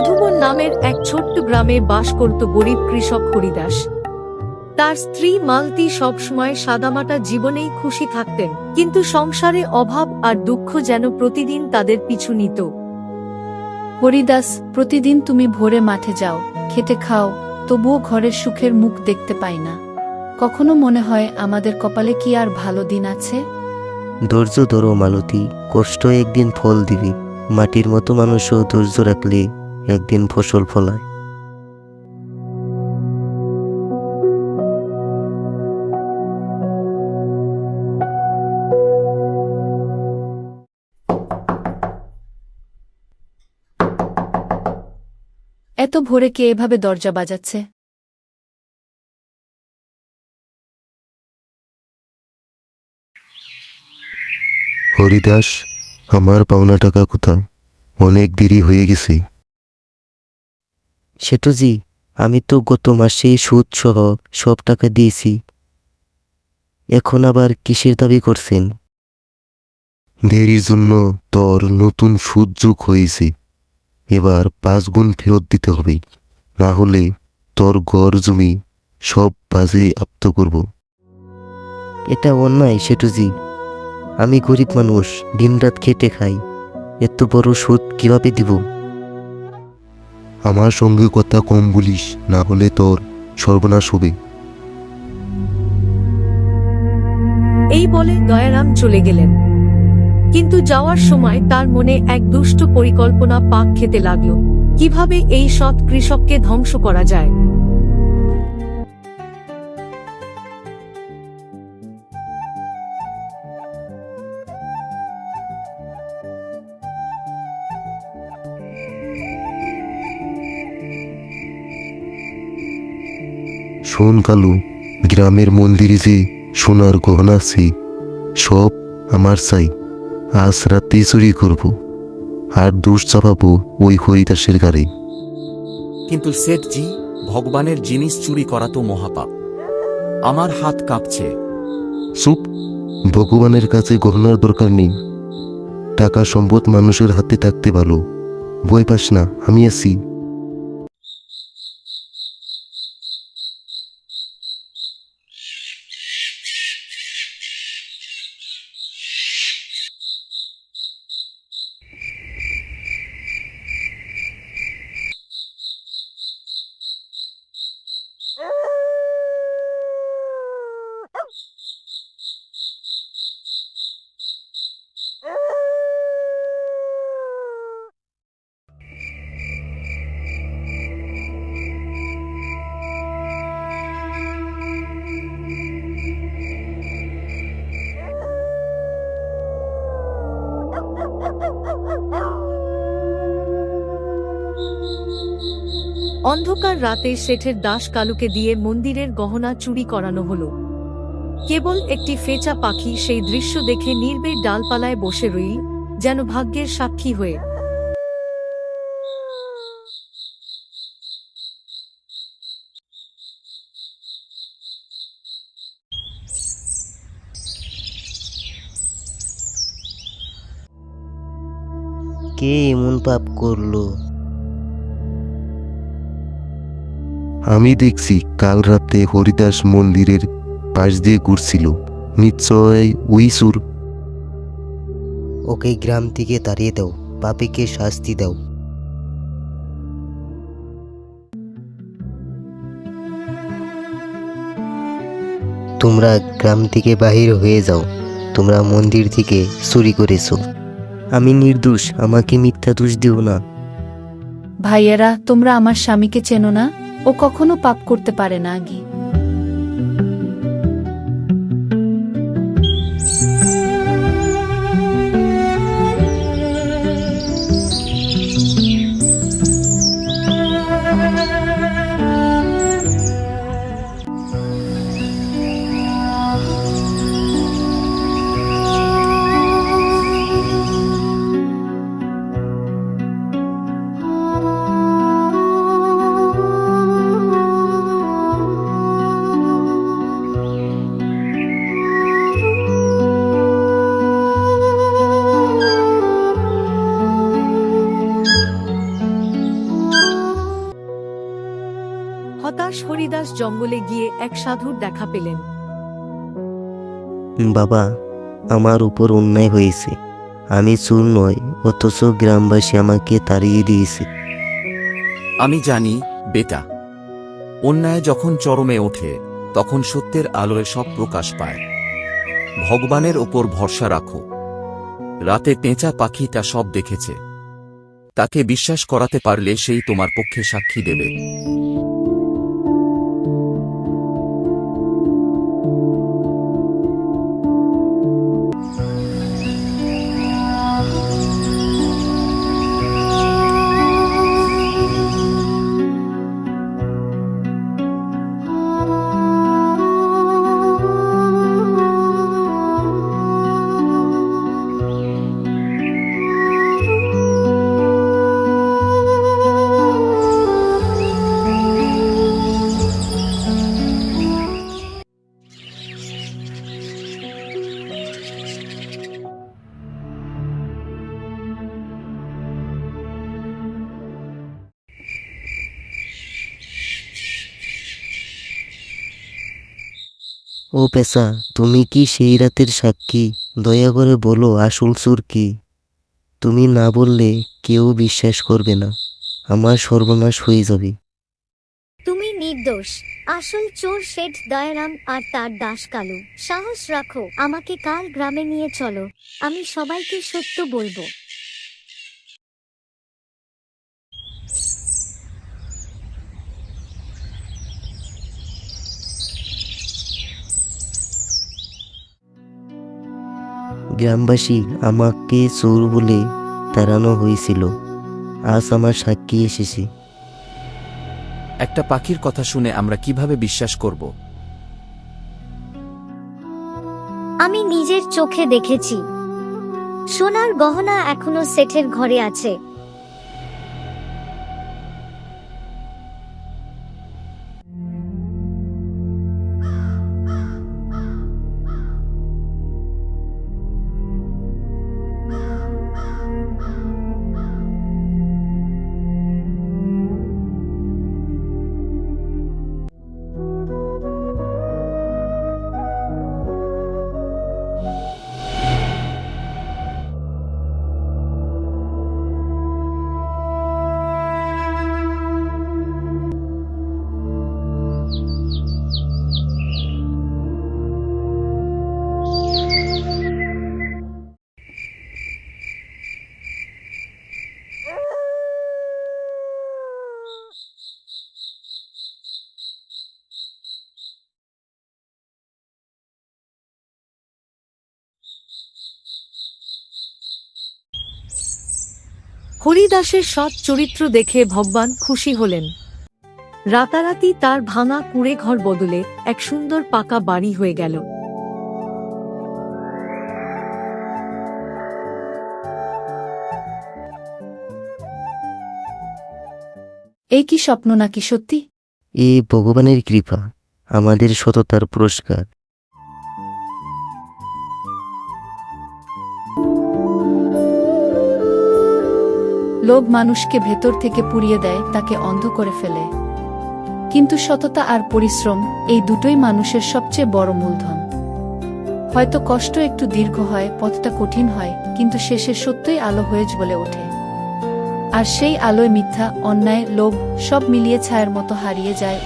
মধুবন নামের এক ছোট্ট গ্রামে বাস করত গরিব কৃষক হরিদাস। তার স্ত্রী মালতি সবসময় সাদামাটা জীবনেই খুশি থাকতেন, কিন্তু সংসারে অভাব আর দুঃখ যেন প্রতিদিন তাদের পিছু নিত। হরিদাস, প্রতিদিন তুমি ভোরে মাঠে যাও, খেটে খাও, তবুও ঘরের সুখের মুখ দেখতে পাই না। কখনো মনে হয় আমাদের কপালে কি আর ভালো দিন আছে? ধৈর্য ধরো মালতী, কষ্ট একদিন ফল দিবি, মাটির মতো মানুষও ধৈর্য রাখলে একদিন ফসল ফলায়। এত ভোরে কে এভাবে দরজা বাজাচ্ছে? হরিদাস আমার পাওনা টাকা কোথায়? অনেক দেরি হয়ে গেছে। সেটুজি আমি তো গত মাসেই সুদ সহ সব টাকা দিয়েছি। এখন আবার কিসের দাবি করছেন? দেরির জন্য তোর নতুন সুদ যোগ হয়েছে। এবার পাঁচ গুণ ফেরত দিতে হবে। না হলে তোর গড় জমি সব বাজে আপ্ত করব। এটা অন্যায় সেটুজি। আমি গরিব মানুষ দিনরাত খেটে খাই। এত বড় সুদ কীভাবে দিব? আমার সঙ্গে কথা কম বলিস, না হলে তোর সর্বনাশ হবে। এই বলে দয়ারাম চলে গেলেন। কিন্তু যাওয়ার সময় তার মনে এক দুষ্ট পরিকল্পনা পাক খেতে লাগল। কীভাবে এই সৎ কৃষককে ধ্বংস করা যায়? শোন কালু গ্রামের মন্দিরে যে সোনার গহনা আছে সব আমার চাই। আজ রাতে চুরি করব আর দোষ চাপাবো ওই হরিদাসের গাড়ি কিন্তু সেঠজি ভগবানের জিনিস চুরি করা তো মহাপাপ। আমার হাত কাঁপছে। চুপ ভগবানের কাছে গহনার দরকার নেই। টাকা সম্পদ মানুষের হাতে থাকতে ভালো। ভয় পাস না আমি আছি। অন্ধকার রাতে শেঠের দাস কালুকে দিয়ে মন্দিরের গহনা চুরি করানো হলো। কেবল একটি ফেচা পাখি সেই দৃশ্য দেখে নির্বের ডালপালায় বসে রইল, যেন ভাগ্যের সাক্ষী হয়ে। কে এমন পাপ করল? আমি দেখছি কাল রাতে হরিদাস মন্দিরের পাশ দিয়ে ঘুরছিল। নিশ্চয় ওই সুর। ওকে গ্রাম থেকে তাড়িয়ে দাও পাপিকে শাস্তি দাও। তোমরা গ্রাম থেকে বাহির হয়ে যাও তোমরা মন্দির থেকে চুরি করেছ। আমি নির্দোষ আমাকে মিথ্যা দোষ দিও না। ভাইয়েরা তোমরা আমার স্বামীকে চেনো না? ও কখনো পাপ করতে পারে না আগে। জঙ্গলে গিয়ে এক সাধুর দেখা পেলেন। বাবা আমার উপর অন্যায় হয়েছে। আমি চুর নয় অথচ গ্রামবাসী আমাকে তাড়িয়ে দিয়েছে। আমি জানি বেটা। অন্যায় যখন চরমে ওঠে তখন সত্যের আলোয় সব প্রকাশ পায়। ভগবানের ওপর ভরসা রাখো। রাতে পেঁচা পাখিটা সব দেখেছে। তাকে বিশ্বাস করাতে পারলে সেই তোমার পক্ষে সাক্ষী দেবে। ও পেশা, তুমি কি সেই রাতের সাক্ষী? দয়া করে বলো, আসল চোর কি? তুমি না বললে কেউ বিশ্বাস করবে না। আমার সর্বনাশ হয়ে যাবে। তুমি নির্দোষ। আসল চোর শেঠ দয়ারাম আর তার দাস কালু। সাহস রাখো, আমাকে কাল গ্রামে নিয়ে চলো। আমি সবাইকে সত্য বলব। গ্রামবাসী আমাকে চোর বলে তাড়ানো হয়েছিল। আজ আমার সাক্ষী এসেছি। একটা পাখির কথা শুনে আমরা কীভাবে বিশ্বাস করব? আমি নিজের চোখে দেখেছি। সোনার গহনা এখনও সেঠের ঘরে আছে। হরিদাসের সৎ চরিত্র দেখে ভগবান খুশি হলেন। রাতারাতি তার ভাঙা কুড়ে ঘর বদলে এক সুন্দর পাকা বাড়ি হয়ে গেল। এই কি স্বপ্ন নাকি সত্যি? এ ভগবানের কৃপা, আমাদের সততার পুরস্কার। লোভ মানুষকে ভেতর থেকে পুড়িয়ে দেয়, তাকে অন্ধ করে ফেলে। কিন্তু সততা আর পরিশ্রম এই দুটোই মানুষের সবচেয়ে বড় মূলধন। হয়তো কষ্ট একটু দীর্ঘ হয়, পথটা কঠিন হয়, কিন্তু শেষে সত্যই আলো হয়ে বলে ওঠে। আর সেই আলোয় মিথ্যা, অন্যায়, লোভ সব মিলিয়ে ছায়ার মতো হারিয়ে যায়